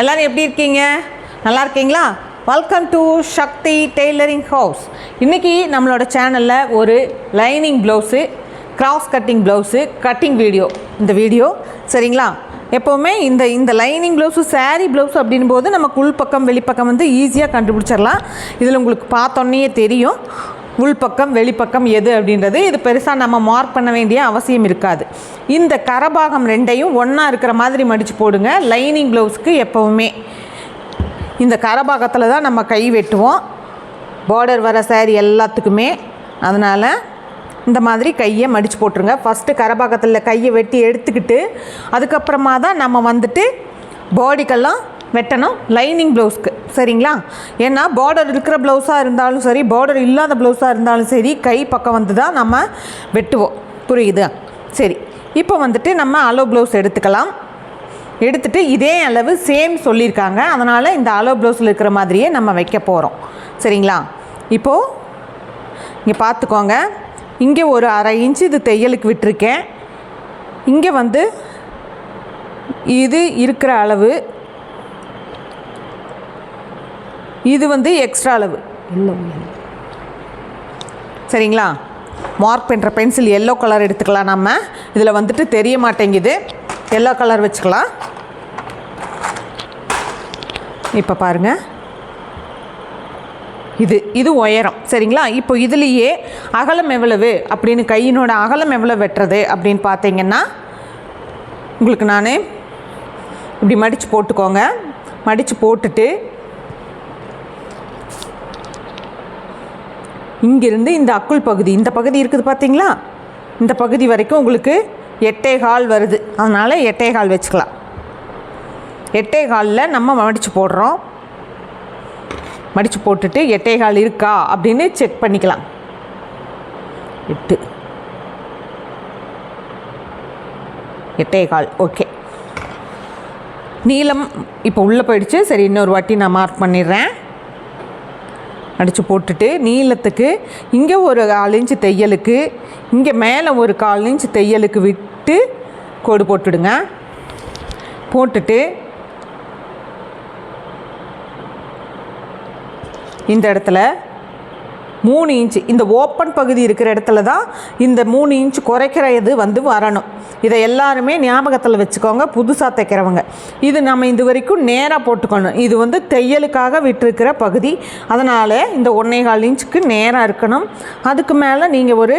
எல்லோரும் எப்படி இருக்கீங்க? நல்லா இருக்கீங்களா? Welcome to Shakti tailoring house இன்றைக்கி நம்மளோட சேனலில் ஒரு lining blouse cross cutting blouse cutting video இந்த வீடியோ சரிங்களா? எப்போவுமே இந்த இந்த லைனிங் ப்ளவுஸு சாரீ ப்ளவுஸ் அப்படின் போது நமக்கு உள்பக்கம் வெளிப்பக்கம் வந்து ஈஸியாக கண்டுபிடிச்சிடலாம். இதில் உங்களுக்கு பார்த்தோன்னே தெரியும். உள்பக்கம் வெளிப்பக்கம் எது அப்படின்றது இது பெருசாக நம்ம மார்க் பண்ண வேண்டிய அவசியம் இருக்காது. இந்த கரபாகம் ரெண்டையும் ஒன்றா இருக்கிற மாதிரி மடித்து போடுங்க. லைனிங் ப்ளவுஸ்க்கு எப்போவுமே. இந்த கரபாகத்தில் தான் நம்ம கை வெட்டுவோம். பார்டர் வர சேரீ எல்லாத்துக்குமே. அதனால் இந்த மாதிரி கையை மடித்து போட்டுருங்க. ஃபஸ்ட்டு கரபாகத்தில் கையை வெட்டி எடுத்துக்கிட்டு அதுக்கப்புறமா தான் நம்ம வந்துட்டு பாடிக்கெல்லாம் வெட்டணும். லைனிங் ப்ளவுஸ்க்கு சரிங்களா? ஏன்னா பார்டர் இருக்கிற ப்ளவுஸாக இருந்தாலும் சரி பார்டர் இல்லாத ப்ளவுஸாக இருந்தாலும் சரி கை பக்கம் வந்து தான் நம்ம வெட்டுவோம். புரியுது? சரி. இப்போ வந்துட்டு நம்ம அலோ ப்ளவுஸ் எடுத்துக்கலாம். எடுத்துட்டு இதே அளவு சேம் சொல்லியிருக்காங்க. அதனால் இந்த அலோ ப்ளவுஸில் இருக்கிற மாதிரியே நம்ம வைக்க போகிறோம் சரிங்களா? இப்போது இங்கே பார்த்துக்கோங்க. இங்கே ஒரு அரை இன்ச்சு இது தையலுக்கு விட்டுருக்கேன். இங்கே வந்து இது இருக்கிற அளவு இது வந்து எக்ஸ்ட்ரா அளவு. சரிங்களா? மார்க் பண்ணுற பென்சில் எல்லோ கலர் எடுத்துக்கலாம் நம்ம. இதில் வந்துட்டு தெரிய மாட்டேங்குது. எல்லோ கலர் வச்சுக்கலாம். இப்போ பாருங்கள் இது இது உயரம். சரிங்களா? இப்போ இதுலேயே அகலம் எவ்வளவு அப்படின்னு கையினோட அகலம் எவ்வளோ வெட்டுறது அப்படின்னு பார்த்தீங்கன்னா உங்களுக்கு நான் இப்படி மடித்து போட்டுக்கோங்க. மடித்து போட்டுட்டு இங்கிருந்து இந்த அக்குள் பகுதி. இந்த பகுதி இருக்குது பார்த்தீங்களா? இந்த பகுதி வரைக்கும் உங்களுக்கு எட்டே கால் வருது. அதனால் எட்டே கால் வச்சுக்கலாம். எட்டே காலில் நம்ம மடித்து போடுறோம். மடித்து போட்டுட்டு எட்டே கால் இருக்கா அப்படின்னு செக் பண்ணிக்கலாம். எட்டு. எட்டே கால். ஓகே. நீளம் இப்போ உள்ளே போயிடுச்சு. சரி இன்னொரு வாட்டி நான் மார்க் பண்ணிடுறேன். அடித்து போட்டுட்டு நீளத்துக்கு இங்கே ஒரு கால் இன்ச்சு தையலுக்கு இங்கே மேலே ஒரு கால் இன்ச்சு தையலுக்கு விட்டு கோடு போட்டுடுங்க. போட்டுட்டு இந்த இடத்துல மூணு இன்ச்சு இந்த ஓப்பன் பகுதி இருக்கிற இடத்துல தான் இந்த மூணு இன்ச்சு குறைக்கிற இது வந்து வரணும். இதை எல்லாருமே ஞாபகத்தில் வச்சுக்கோங்க புதுசாக தைக்கிறவங்க. இது நம்ம இது வரைக்கும் நேராக போட்டுக்கணும். இது வந்து தையலுக்காக விட்டுருக்கிற பகுதி. அதனால் இந்த ஒன்றே கால் இன்ச்சுக்கு நேராக இருக்கணும். அதுக்கு மேலே நீங்கள் ஒரு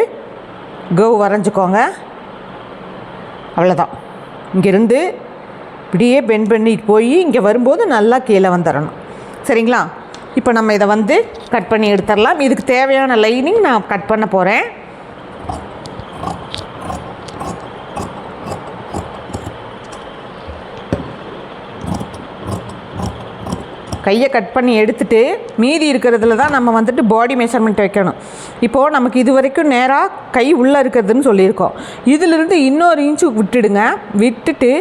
கவ் வரைஞ்சிக்கோங்க. அவ்வளோதான் இங்கேருந்து இப்படியே பெண்ட் பண்ணிட்டு போய் இங்கே வரும்போது நல்லா கீழே வந்துடணும் சரிங்களா? இப்போ நம்ம இதை வந்து கட் பண்ணி எடுத்துடலாம். இதுக்கு தேவையான லைனிங் நான் கட் பண்ண போகிறேன் கையை கட் பண்ணி எடுத்துட்டு மீதி இருக்கிறதுல தான் நம்ம வந்துட்டு பாடி மெஷர்மெண்ட் வைக்கணும். இப்போது நமக்கு இது வரைக்கும் நேராக கை உள்ளே இருக்கிறதுன்னு சொல்லியிருக்கோம். இதிலிருந்து இன்னொரு இன்ச்சு விட்டுடுங்க. விட்டுட்டு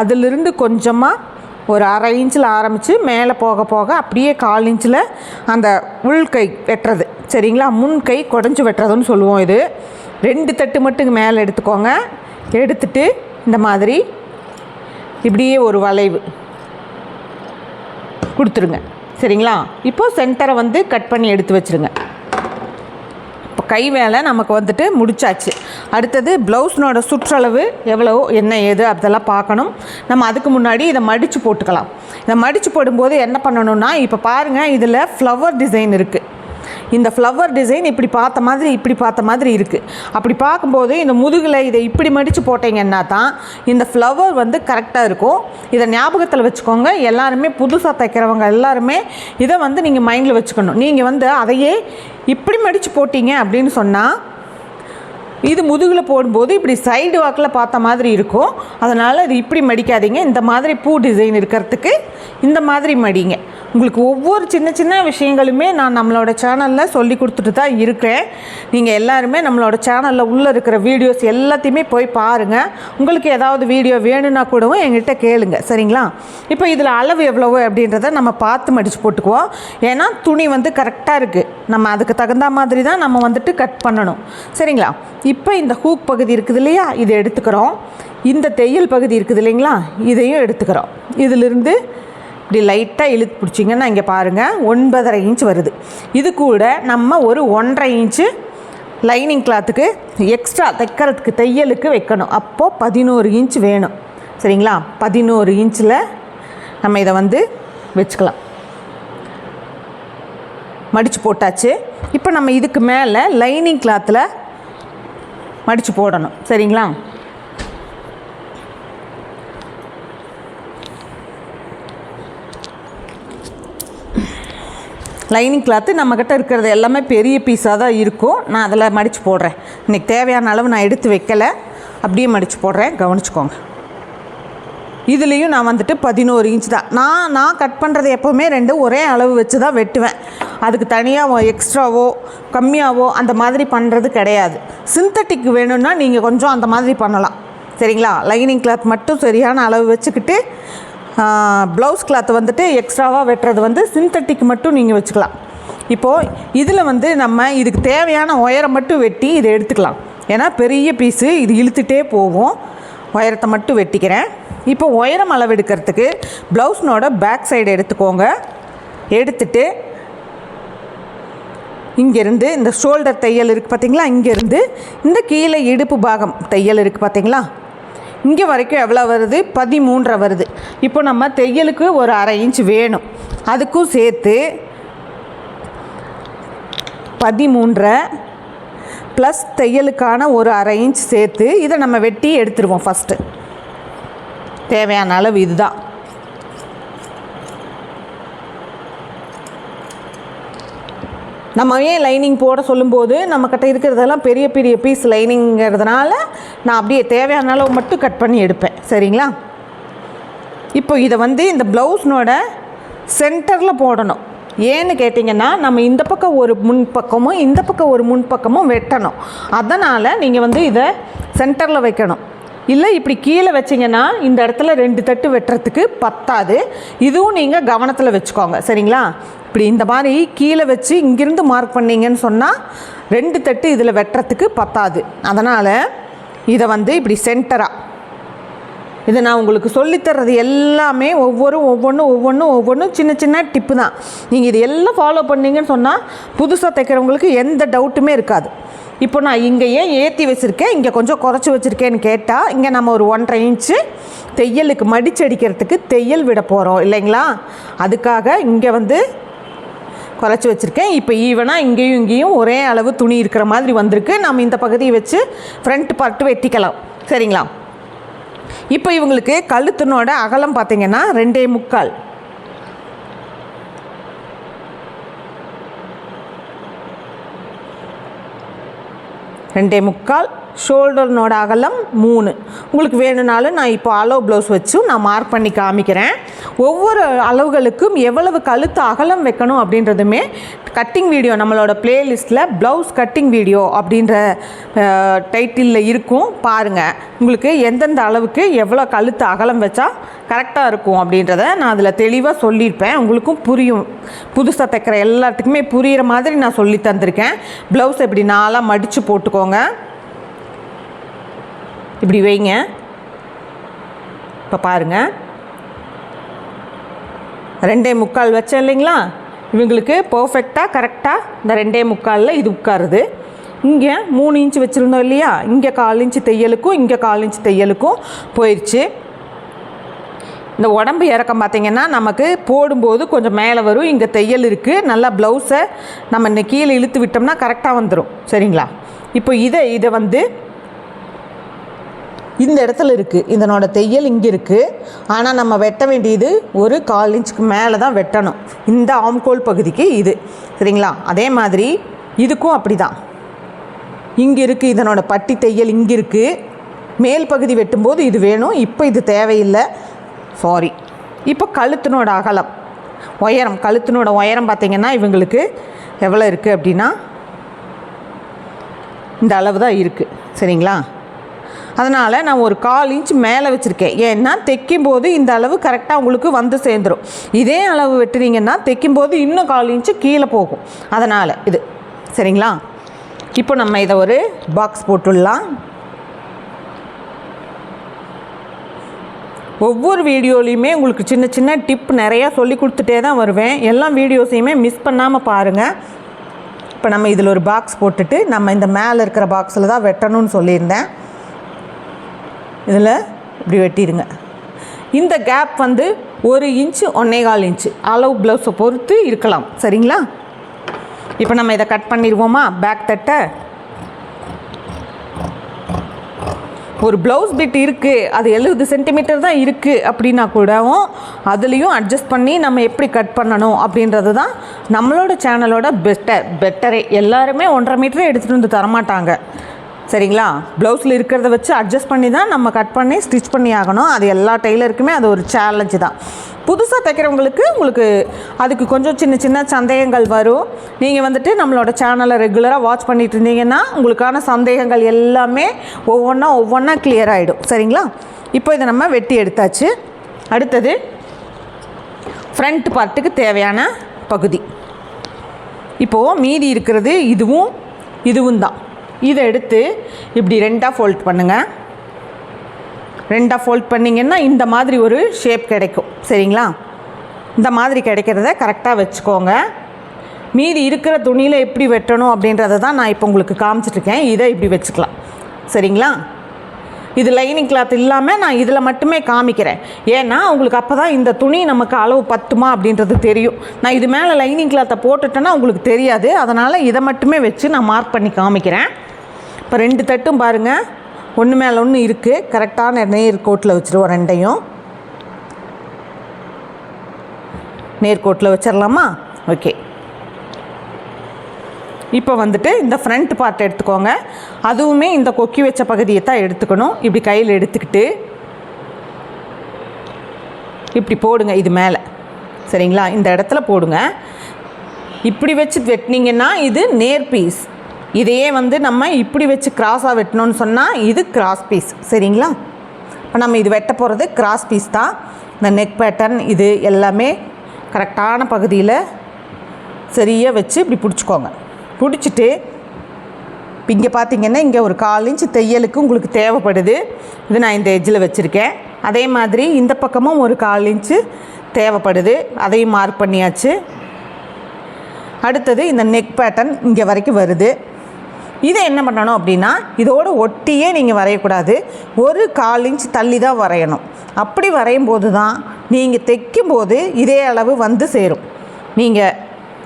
அதிலிருந்து கொஞ்சமாக ஒரு அரை இன்ச்சில் ஆரம்பித்து மேலே போக போக அப்படியே கால் இன்ச்சில் அந்த உள் கை வெட்டுறது. சரிங்களா? முன் கை குடஞ்சி வெட்டுறதுன்னு சொல்லுவோம் இது. ரெண்டு தட்டு மட்டும் மேலே எடுத்துக்கோங்க. எடுத்துட்டு இந்த மாதிரி இப்படியே ஒரு வளைவு கொடுத்துருங்க. சரிங்களா? இப்போது சென்டரை வந்து கட் பண்ணி எடுத்து வச்சுருங்க. கை வேலை நமக்கு வந்துட்டு முடிச்சாச்சு. அடுத்தது ப்ளவுஸ்னோட சுற்றளவு எவ்வளோ என்ன ஏது அதெல்லாம் பார்க்கணும். நம்ம அதுக்கு முன்னாடி இதை மடித்து போட்டுக்கலாம். இதை மடித்து போடும்போது என்ன பண்ணணும்னா இப்போ பாருங்கள் இதில் ஃப்ளவர் டிசைன் இருக்குது இந்த ஃப்ளவர் டிசைன் இப்படி பார்த்த மாதிரி இப்படி பார்த்த மாதிரி இருக்குது அப்படி பார்க்கும்போது இந்த முதுகில் இதை இப்படி மடித்து போட்டிங்கன்னா தான் இந்த ஃப்ளவர் வந்து கரெக்டாக இருக்கும். இதை ஞாபகத்தில் வச்சுக்கோங்க. எல்லாருமே புதுசாக தைக்கிறவங்க எல்லாருமே இதை வந்து நீங்கள் மைண்டில் வச்சுக்கணும். நீங்கள் வந்து அதையே இப்படி மடித்து போட்டீங்க அப்படின்னு சொன்னால் இது முதுகில் போடும்போது இப்படி சைடு வாக்கில் பார்த்த மாதிரி இருக்கும். அதனால் அது இப்படி மடிக்காதீங்க. இந்த மாதிரி பூ டிசைன் இருக்கிறதுக்கு இந்த மாதிரி மடிங்க. உங்களுக்கு ஒவ்வொரு சின்ன சின்ன விஷயங்களுமே நான் நம்மளோட சேனலில் சொல்லி கொடுத்துட்டு தான் இருக்கேன் நீங்கள் எல்லாருமே நம்மளோட சேனலில் உள்ளே இருக்கிற வீடியோஸ் எல்லாத்தையுமே போய் பாருங்கள் உங்களுக்கு ஏதாவது வீடியோ வேணும்னா கூடவும் எங்கிட்ட கேளுங்க. சரிங்களா? இப்போ இதில் அளவு எவ்வளவு அப்படின்றத நம்ம பார்த்து மடித்து போட்டுக்குவோம். ஏன்னா துணி வந்து கரெக்டாக இருக்குது நம்ம அதுக்கு தகுந்த மாதிரி தான் நம்ம வந்துட்டு கட் பண்ணணும். சரிங்களா? இப்போ இந்த ஹூக் பகுதி இருக்குது இல்லையா? இதை எடுத்துக்கிறோம். இந்த தையல் பகுதி இருக்குது இல்லைங்களா? இதையும் எடுத்துக்கிறோம். இதிலிருந்து இப்படி லைட்டாக இழுத்து பிடிச்சிங்கன்னா இங்கே பாருங்கள் ஒன்பதரை இன்ச் வருது. இது கூட நம்ம ஒரு ஒன்றரை இன்ச்சு லைனிங் கிளாத்துக்கு எக்ஸ்ட்ரா தைக்கிறதுக்கு தையலுக்கு வைக்கணும். அப்போது பதினோரு இன்ச் வேணும். சரிங்களா? பதினோரு இன்ச்சில் நம்ம இதை வந்து வச்சுக்கலாம். மடித்து போட்டாச்சு. இப்போ நம்ம இதுக்கு மேலே லைனிங் கிளாத்தில் மடித்து போடணும். சரிங்களா? லைனிங் கிளாத்து நம்மக்கிட்ட இருக்கிறது எல்லாமே பெரிய பீஸாக தான் இருக்கும். நான் அதில் மடித்து போடுறேன். இன்றைக்கி தேவையான அளவு நான் எடுத்து வைக்கலை. அப்படியே மடித்து போடுறேன். கவனிச்சுக்கோங்க. இதுலேயும் நான் வந்துட்டு பதினோரு இன்ச் தான். நான் நான் கட் பண்ணுறது எப்போவுமே ரெண்டு ஒரே அளவு வச்சு தான் வெட்டுவேன். அதுக்கு தனியாக எக்ஸ்ட்ராவோ கம்மியாவோ அந்த மாதிரி பண்ணுறது கிடையாது. சிந்தட்டிக் வேணும்னா நீங்கள் கொஞ்சம் அந்த மாதிரி பண்ணலாம். சரிங்களா? லைனிங் கிளாத் மட்டும் சரியான அளவு வச்சுக்கிட்டு ப்ளவுஸ் கிளாத் வந்துட்டு எக்ஸ்ட்ராவாக வெட்டுறது வந்து சிந்தட்டிக் மட்டும் நீங்கள் வச்சுக்கலாம். இப்போது இதில் வந்து நம்ம இதுக்கு தேவையான உயரம் மட்டும் வெட்டி இதை எடுத்துக்கலாம். ஏன்னா பெரிய பீஸு இது இழுத்துட்டே போகும். உயரத்தை மட்டும் வெட்டிக்கிறேன். இப்போ உயரம் அளவு எடுக்கிறதுக்கு ப்ளவுஸ்னோட பேக் சைடு எடுத்துக்கோங்க. எடுத்துட்டு இங்கேருந்து இந்த ஷோல்டர் தையல் இருக்குது பார்த்தீங்களா? இங்கேருந்து இந்த கீழே இடுப்பு பாகம் தையல் இருக்குது பார்த்தீங்களா? இங்கே வரைக்கும் எவ்வளோ வருது? பதிமூன்றரை வருது. இப்போ நம்ம தையலுக்கு ஒரு அரை இன்ச் வேணும். அதுக்கும் சேர்த்து பதிமூன்றரை ப்ளஸ் தையலுக்கான ஒரு அரை இன்ச் சேர்த்து இதை நம்ம வெட்டி எடுத்துருவோம் ஃபஸ்ட்டு தேவையான அளவு இதுதான். நம்ம ஏன் லைனிங் போட சொல்லும்போது நம்மக்கிட்ட இருக்கிறதெல்லாம் பெரிய பெரிய பீஸ் லைனிங்கிறதுனால நான் அப்படியே தேவையான அளவு மட்டும் கட் பண்ணி எடுப்பேன். சரிங்களா? இப்போ இதை வந்து இந்த ப்ளவுஸ்னோட சென்டரில் போடணும். ஏன்னு கேட்டிங்கன்னா நம்ம இந்த பக்கம் ஒரு முன் பக்கமும் இந்த பக்கம் ஒரு முன் பக்கமும் வெட்டணும். அதனால் நீங்கள் வந்து இதை சென்டரில் வைக்கணும். இல்லை இப்படி கீழே வச்சிங்கன்னா இந்த இடத்துல ரெண்டு தட்டு வெட்டுறதுக்கு பத்தாது. இதுவும் நீங்கள் கவனத்தில் வச்சுக்கோங்க. சரிங்களா? இப்படி இந்த மாதிரி கீழே வச்சு இங்கிருந்து மார்க் பண்ணீங்கன்னு சொன்னால் ரெண்டு தட்டு இதில் வெட்டுறதுக்கு பத்தாது. அதனால் இதை வந்து இப்படி சென்டராக இதை நான் உங்களுக்கு சொல்லித்தர்றது எல்லாமே ஒவ்வொரு ஒவ்வொன்றும் ஒவ்வொன்றும் ஒவ்வொன்றும் சின்ன சின்ன டிப்பு தான். நீங்கள் இது எல்லாம் ஃபாலோ பண்ணீங்கன்னு சொன்னால் புதுசாக தைக்கிறவங்களுக்கு எந்த டவுட்டுமே இருக்காது. இப்போ நான் இங்கே ஏன் ஏற்றி வச்சுருக்கேன்? இங்கே கொஞ்சம் குறைச்சி வச்சுருக்கேன்னு கேட்டால் இங்கே நம்ம ஒரு ஒன்றரை இன்ச்சு தையலுக்கு மடிச்சு அடிக்கிறதுக்கு தையல் விட போகிறோம் இல்லைங்களா? அதுக்காக இங்கே வந்து குறைச்சி வச்சுருக்கேன். இப்போ ஈவனாக இங்கேயும் இங்கேயும் ஒரே அளவு துணி இருக்கிற மாதிரி வந்திருக்கு. நம்ம இந்த பகுதியை வச்சு ஃப்ரண்ட் பார்ட்டு வெட்டிக்கலாம். சரிங்களா? இப்போ இவங்களுக்கு கழுத்தினோட அகலம் பார்த்தீங்கன்னா ரெண்டே முக்கால். ரெண்டே முக்கால். ஷோல்டர்னோட அகலம் மூணு. உங்களுக்கு வேணும்னாலும் நான் இப்போ அளவு ப்ளவுஸ் வச்சும் நான் மார்க் பண்ணி காமிக்கிறேன். ஒவ்வொரு அளவுகளுக்கும் எவ்வளவு கழுத்து அகலம் வைக்கணும் அப்படின்றதுமே கட்டிங் வீடியோ நம்மளோட பிளேலிஸ்ட்டில் ப்ளவுஸ் கட்டிங் வீடியோ அப்படின்ற டைட்டிலில் இருக்கும். பாருங்கள் உங்களுக்கு எந்தெந்த அளவுக்கு எவ்வளோ கழுத்து அகலம் வச்சா கரெக்டாக இருக்கும் அப்படின்றத நான் அதில் தெளிவாக சொல்லியிருப்பேன். உங்களுக்கும் புரியும். புதுசாக தைக்கிற எல்லாத்துக்குமே புரிகிற மாதிரி நான் சொல்லி தந்திருக்கேன். ப்ளவுஸ் இப்படி நாளாக மடித்து போட்டுக்கோங்க. இப்படி வைங்க. இப்போ பாருங்கள் ரெண்டே முக்கால் வச்சேன் இல்லைங்களா? இவங்களுக்கு பர்ஃபெக்டாக கரெக்டாக இந்த ரெண்டே முக்காலில் இது உட்காருது. இங்கே மூணு இன்ச்சு வச்சுருந்தோம் இல்லையா? இங்கே கால் இன்ச்சு தையலுக்கும் இங்கே கால் இன்ச்சு தையலுக்கும் போயிடுச்சு இந்த உடம்பு இறக்கம் பார்த்திங்கன்னா நமக்கு போடும்போது கொஞ்சம் மேலே வரும். இங்கே தையல் இருக்குது நல்லா ப்ளவுஸை நம்ம இந்த கீழே இழுத்து விட்டோம்னா கரெக்டாக வந்துடும் சரிங்களா? இப்போ இதை இதை வந்து இந்த இடத்துல இருக்குது இதனோட தையல் இங்கே இருக்குது ஆனால் நம்ம வெட்ட வேண்டியது ஒரு கால் இன்ச்சுக்கு மேலே தான் வெட்டணும். இந்த ஆம்கோல் பகுதிக்கு இது. சரிங்களா? அதே மாதிரி இதுக்கும் அப்படி தான் இங்கே இருக்குது இதனோட பட்டி தையல் இங்கே இருக்குது மேல் பகுதி வெட்டும்போது இது வேணும். இப்போ இது தேவையில்லை. சாரி இப்போ கழுத்தினோட அகலம். உயரம் கழுத்தினோட உயரம் பார்த்திங்கன்னா இவங்களுக்கு எவ்வளோ இருக்குது அப்படின்னா இந்த அளவு தான் இருக்குது சரிங்களா? அதனால் நான் ஒரு கால் இன்ச் மேலே வச்சுருக்கேன். ஏன்னா தைக்கும்போது இந்த அளவு கரெக்டாக உங்களுக்கு வந்து சேர்ந்துடும் இதே அளவு வெட்டுறீங்கன்னா தைக்கும்போது இன்னும் கால் இன்ச்சு கீழே போகும். அதனால் இது. சரிங்களா? இப்போ நம்ம இதை ஒரு பாக்ஸ் போட்டுடலாம். ஒவ்வொரு வீடியோலையுமே உங்களுக்கு சின்ன சின்ன டிப் நிறையா சொல்லி கொடுத்துட்டே தான் வருவேன். எல்லா வீடியோஸையுமே மிஸ் பண்ணாமல் பாருங்கள் இப்போ நம்ம இதில் ஒரு பாக்ஸ் போட்டுட்டு நம்ம இந்த மேலே இருக்கிற பாக்ஸில் தான் வெட்டணும்னு சொல்லியிருந்தேன். இதில் இப்படி வெட்டிடுங்க. இந்த கேப் வந்து ஒரு இன்ச்சு ஒன்னே கால் இன்ச்சு. அளவு ப்ளவுஸை பொறுத்து இருக்கலாம். சரிங்களா? இப்போ நம்ம இதை கட் பண்ணிடுவோமா? பேக் தட்டை. ஒரு ப்ளவுஸ் பிட் இருக்குது அது எழுபது சென்டிமீட்டர் தான் இருக்குது அப்படின்னா கூடவும் அதுலேயும் அட்ஜஸ்ட் பண்ணி நம்ம எப்படி கட் பண்ணணும் அப்படின்றது தான் நம்மளோட சேனலோட பெட்டர் பெட்டரே எல்லாருமே ஒன்றரை மீட்டரே எடுத்துகிட்டு வந்து தரமாட்டாங்க. சரிங்களா? ப்ளவுஸில் இருக்கிறத வச்சு அட்ஜஸ்ட் பண்ணி தான் நம்ம கட் பண்ணி ஸ்டிச் பண்ணி ஆகணும். அது எல்லா டெய்லருக்குமே அது ஒரு சேலஞ்சு தான். புதுசாக தைக்கிறவங்களுக்கு உங்களுக்கு அதுக்கு கொஞ்சம் சின்ன சின்ன சந்தேகங்கள் வரும். நீங்கள் வந்துட்டு நம்மளோட சேனலை ரெகுலராக வாட்ச் பண்ணிட்டு இருந்தீங்கன்னா உங்களுக்கான சந்தேகங்கள் எல்லாமே ஒவ்வொன்றா ஒவ்வொன்றா கிளியர் ஆகிடும் சரிங்களா? இப்போ இதை நம்ம வெட்டி எடுத்தாச்சு. அடுத்தது ஃப்ரண்ட் பார்ட்டுக்கு தேவையான பகுதி. இப்போது மீதி இருக்கிறது இதுவும் இதுவும் தான். இதை எடுத்து இப்படி ரெண்டாக ஃபோல்ட் பண்ணுங்கள் ரெண்டாக ஃபோல்ட் பண்ணிங்கன்னா இந்த மாதிரி ஒரு ஷேப் கிடைக்கும். சரிங்களா? இந்த மாதிரி கிடைக்கிறத கரெக்டாக வச்சுக்கோங்க. மீதி இருக்கிற துணியில் எப்படி வெட்டணும் அப்படின்றத தான் நான் இப்போ உங்களுக்கு காமிச்சிட்ருக்கேன் இதை இப்படி வச்சுக்கலாம். சரிங்களா? இது லைனிங் கிளாத் இல்லாமல் நான் இதில் மட்டுமே காமிக்கிறேன். ஏன்னா உங்களுக்கு அப்போ தான் இந்த துணி நமக்கு அளவு பத்துமா அப்படின்றது தெரியும். நான் இது மேலே லைனிங் கிளாத்தை போட்டுட்டேன்னா உங்களுக்கு தெரியாது. அதனால் இதை மட்டுமே வச்சு நான் மார்க் பண்ணி காமிக்கிறேன். இப்போ ரெண்டு தட்டும் பாருங்கள் ஒன்று மேலே ஒன்று இருக்குது கரெக்டான நேர்கோட்டில் வச்சுருவோம் ரெண்டையும். நேர்கோட்டில் வச்சிடலாமா ஓகே. இப்போ வந்துட்டு இந்த ஃப்ரண்ட் பார்ட் எடுத்துக்கோங்க. அதுவுமே இந்த கொக்கி வச்ச பகுதியை தான் எடுத்துக்கணும். இப்படி கையில் எடுத்துக்கிட்டு. இப்படி போடுங்க இது மேலே. சரிங்களா? இந்த இடத்துல போடுங்க. இப்படி வச்சு வெட்டினீங்கன்னா இது நேர் பீஸ் இதையே வந்து நம்ம இப்படி வச்சு கிராஸாக வெட்டணும்னு சொன்னால் இது கிராஸ் பீஸ் சரிங்களா? இப்போ நம்ம இது வெட்ட போகிறது கிராஸ் பீஸ் தான். இந்த நெக் பேட்டர்ன் இது எல்லாமே கரெக்டான பகுதியில் சரியாக வச்சு இப்படி பிடிச்சிக்கோங்க. பிடிச்சிட்டு இப்போ இங்கே பார்த்தீங்கன்னா இங்கே ஒரு கால் இன்ச்சு தையலுக்கு உங்களுக்கு தேவைப்படுது. இது நான் இந்த எஜ்ஜில் வச்சுருக்கேன். அதே மாதிரி இந்த பக்கமும் ஒரு கால் இன்ச்சு தேவைப்படுது. அதையும் மார்க் பண்ணியாச்சு. அடுத்தது இந்த நெக் பேட்டர்ன் இங்கே வரைக்கும் வருது. இதை என்ன பண்ணணும் அப்படின்னா இதோடு ஒட்டியே நீங்கள் வரையக்கூடாது. ஒரு கால் இன்ச் தள்ளி தான் வரையணும். அப்படி வரையும் போது தான் நீங்கள் தைக்கும் போது இதே அளவு வந்து சேரும். நீங்கள்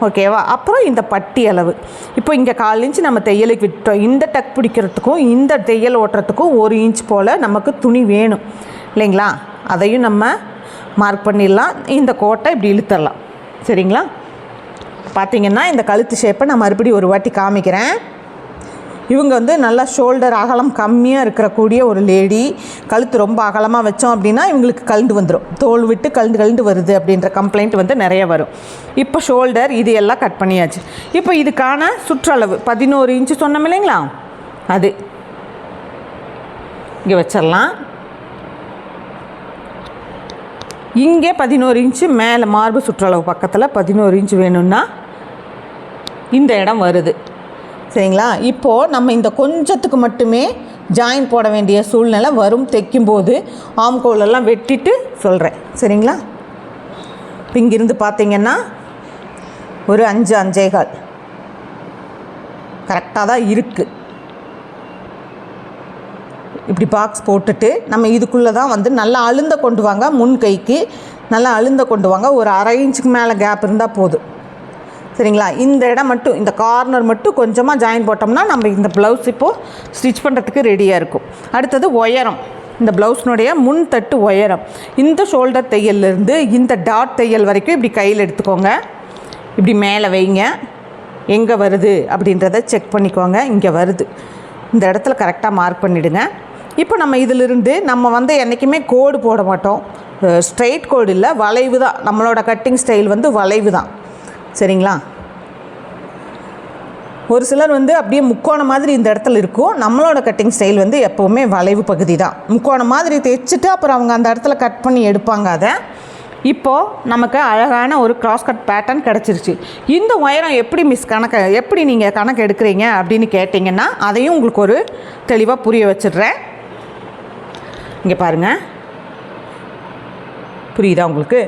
ஓகேவா? அப்புறம் இந்த பட்டி அளவு. இப்போ இங்கே கால் இன்ச் நம்ம தையலுக்கு விட்டோம் இந்த டக் பிடிக்கிறதுக்கும் இந்த தையல் ஓட்டுறதுக்கும் ஒரு இன்ச் போல் நமக்கு துணி வேணும். இல்லைங்களா? அதையும் நம்ம மார்க் பண்ணிடலாம். இந்த கோட்டை இப்படி இழுத்துடலாம். சரிங்களா? பார்த்தீங்கன்னா இந்த கழுத்து ஷேப்பை நான் மறுபடியும் ஒரு வாட்டி காமிக்கிறேன். இவங்க வந்து நல்லா ஷோல்டர் அகலம் கம்மியாக இருக்கக்கூடிய ஒரு லேடி கழுத்து ரொம்ப அகலமாக வச்சோம் அப்படின்னா இவங்களுக்கு கழுண்டு வந்துடும் தோல் விட்டு கழுண்டு கழுண்டு வருது அப்படின்ற கம்ப்ளைண்ட் வந்து நிறைய வரும். இப்போ ஷோல்டர் இது எல்லாம் கட் பண்ணியாச்சு. இப்போ இதுக்கான சுற்றளவு பதினோரு இன்ச்சு சொன்னோம் இல்லைங்களா? அது. இங்கே வச்சிடலாம். இங்கே பதினோரு இன்ச்சு மேலே மார்பு சுற்றளவு பக்கத்தில் பதினோரு இன்ச்சு வேணும்னா இந்த இடம் வருது. சரிங்களா? இப்போது நம்ம இந்த கொஞ்சத்துக்கு மட்டுமே ஜாயின் போட வேண்டிய சூழ்நிலை வரும் தைக்கும்போது ஆம்கோலெல்லாம் வெட்டிட்டு சொல்கிறேன் சரிங்களா? இப்போ இங்கிருந்து பார்த்தீங்கன்னா ஒரு அஞ்சு அஞ்சேகால். கரெக்டாக தான் இருக்குது இப்படி பாக்ஸ் போட்டுட்டு நம்ம இதுக்குள்ளே தான் வந்து நல்லா அழுந்த கொண்டு வாங்க முன் கைக்கு நல்லா அழுந்த கொண்டு வாங்க. ஒரு அரை இன்ச்சுக்கு மேலே கேப் இருந்தால் போதும். சரிங்களா? இந்த இடம் மட்டும் இந்த கார்னர் மட்டும் கொஞ்சமாக ஜாயின் போட்டோம்னா நம்ம இந்த ப்ளவுஸ் இப்போது ஸ்டிச் பண்ணுறதுக்கு ரெடியாக இருக்கும். அடுத்தது உயரம். இந்த ப்ளவுஸ்னுடைய முன் தட்டு உயரம். இந்த ஷோல்டர் தையல்லேருந்து இந்த டாட் தையல் வரைக்கும் இப்படி கையில் எடுத்துக்கோங்க. இப்படி மேலே வைங்க. எங்கே வருது அப்படின்றத செக் பண்ணிக்கோங்க. இங்கே வருது. இந்த இடத்துல கரெக்டாக மார்க் பண்ணிவிடுங்க இப்போ நம்ம இதிலிருந்து நம்ம வந்து என்றைக்குமே கோடு போட மாட்டோம். ஸ்ட்ரெயிட் கோடு இல்லை வளைவு தான். நம்மளோட கட்டிங் ஸ்டைல் வந்து வளைவு தான். சரிங்களா? ஒரு சிலர் வந்து அப்படியே முக்கோணம் மாதிரி இந்த இடத்துல இருக்கும். நம்மளோட கட்டிங் ஸ்டைல் வந்து எப்போவுமே வளைவு பகுதி தான். முக்கோணம் மாதிரி தைச்சிட்டு அப்புறம் அவங்க அந்த இடத்துல கட் பண்ணி எடுப்பாங்க அதை. இப்போது நமக்கு அழகான ஒரு கிராஸ் கட் பேட்டர்ன் கிடச்சிருச்சு. இந்த உயரம் எப்படி மிஸ் கணக்கு எப்படி நீங்கள் கணக்கு எடுக்கிறீங்க அப்படின்னு கேட்டிங்கன்னா அதையும் உங்களுக்கு ஒரு தெளிவாக புரிய வச்சிடுறேன். இங்கே பாருங்கள் புரியுதா உங்களுக்கு?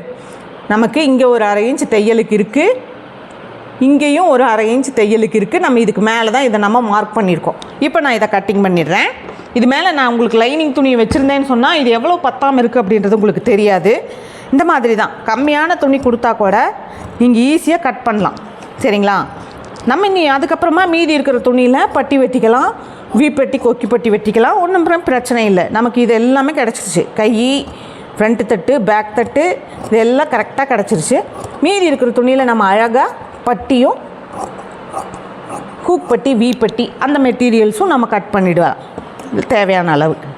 நமக்கு இங்கே ஒரு அரை இன்ச் தையலுக்கு இருக்குது இங்கேயும் ஒரு அரை இன்ச் தையலுக்கு இருக்குது நம்ம இதுக்கு மேலே தான் இதை நம்ம மார்க் பண்ணியிருக்கோம். இப்போ நான் இதை கட்டிங் பண்ணிடுறேன். இது மேலே நான் உங்களுக்கு லைனிங் துணியை வச்சுருந்தேன்னு சொன்னால் இது எவ்வளோ பத்தாமல் இருக்குது அப்படின்றது உங்களுக்கு தெரியாது. இந்த மாதிரி தான். கம்மியான துணி கொடுத்தா கூட நீங்கள் ஈஸியாக கட் பண்ணலாம். சரிங்களா? நம்ம இனி அதுக்கப்புறமா மீதி இருக்கிற துணியில் பட்டி வெட்டிக்கலாம். வீப்பட்டி கொக்கி பட்டி வெட்டிக்கலாம். ஒன்றும் பிரச்சனை இல்லை. நமக்கு இது எல்லாமே கிடச்சிருச்சு. கை ஃப்ரண்ட்டு தட்டு பேக் தட்டு இதெல்லாம் கரெக்டாக கிடச்சிருச்சு. மீதி இருக்கிற துணியில் நம்ம அழகாக பட்டியும் ஹூக் பட்டி வி பட்டி அந்த மெட்டீரியல்ஸும் நம்ம கட் பண்ணிவிடலாம் தேவையான அளவுக்கு.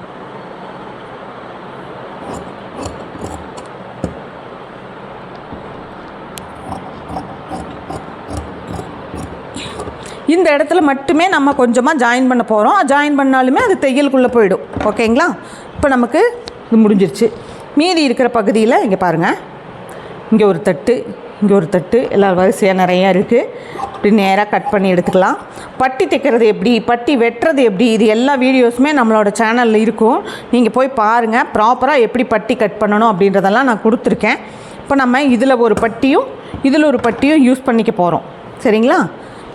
இந்த இடத்துல மட்டுமே நம்ம கொஞ்சமாக ஜாயின் பண்ண போகிறோம் ஜாயின் பண்ணாலுமே அது தையலுக்குள்ளே போயிடும். ஓகேங்களா? இப்போ நமக்கு இது முடிஞ்சிருச்சு. மீதி இருக்கிற பகுதியில் இங்கே பாருங்கள் இங்கே ஒரு தட்டு. இங்கே ஒரு தட்டு எல்லா வரிசையாக நிறையா இருக்குது இப்படி நேராக கட் பண்ணி எடுத்துக்கலாம். பட்டி தைக்கிறது எப்படி பட்டி வெட்டுறது எப்படி இது எல்லா வீடியோஸுமே நம்மளோட சேனலில் இருக்கும். நீங்கள் போய் பாருங்கள் ப்ராப்பராக எப்படி பட்டி கட் பண்ணணும் அப்படின்றதெல்லாம் நான் கொடுத்துருக்கேன். இப்போ நம்ம இதில் ஒரு பட்டியும் இதில் ஒரு பட்டியும் யூஸ் பண்ணிக்க போகிறோம் சரிங்களா?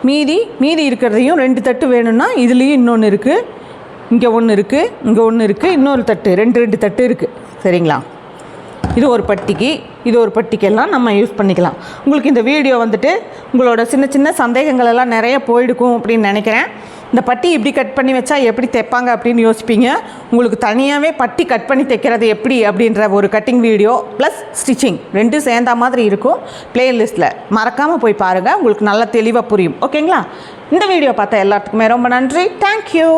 மீதி மீதி இருக்கிறதையும் ரெண்டு தட்டு வேணும்னா இதுலேயும் இன்னொன்று இருக்குது இங்கே ஒன்று இருக்குது இங்கே ஒன்று இருக்குது இன்னொரு தட்டு ரெண்டு ரெண்டு தட்டு இருக்குது சரிங்களா? இது ஒரு பட்டிக்கு இது ஒரு பட்டிக்கெல்லாம் நம்ம யூஸ் பண்ணிக்கலாம். உங்களுக்கு இந்த வீடியோ வந்துட்டு உங்களோட சின்ன சின்ன சந்தேகங்கள் எல்லாம் நிறைய போயிடுக்கும் அப்படின்னு நினைக்கிறேன். இந்த பட்டி இப்படி கட் பண்ணி வச்சா எப்படி தைப்பாங்க அப்படின்னு யோசிப்பீங்க. உங்களுக்கு தனியாகவே பட்டி கட் பண்ணி தைக்கிறது எப்படி அப்படின்ற ஒரு கட்டிங் வீடியோ ப்ளஸ் ஸ்டிச்சிங் ரெண்டும் சேர்ந்த மாதிரி இருக்கும் பிளேலிஸ்ட்டில் மறக்காமல் போய் பாருங்கள் உங்களுக்கு நல்லா தெளிவாக புரியும். ஓகேங்களா இந்த வீடியோ பார்த்த எல்லாத்துக்குமே ரொம்ப நன்றி. தேங்க்யூ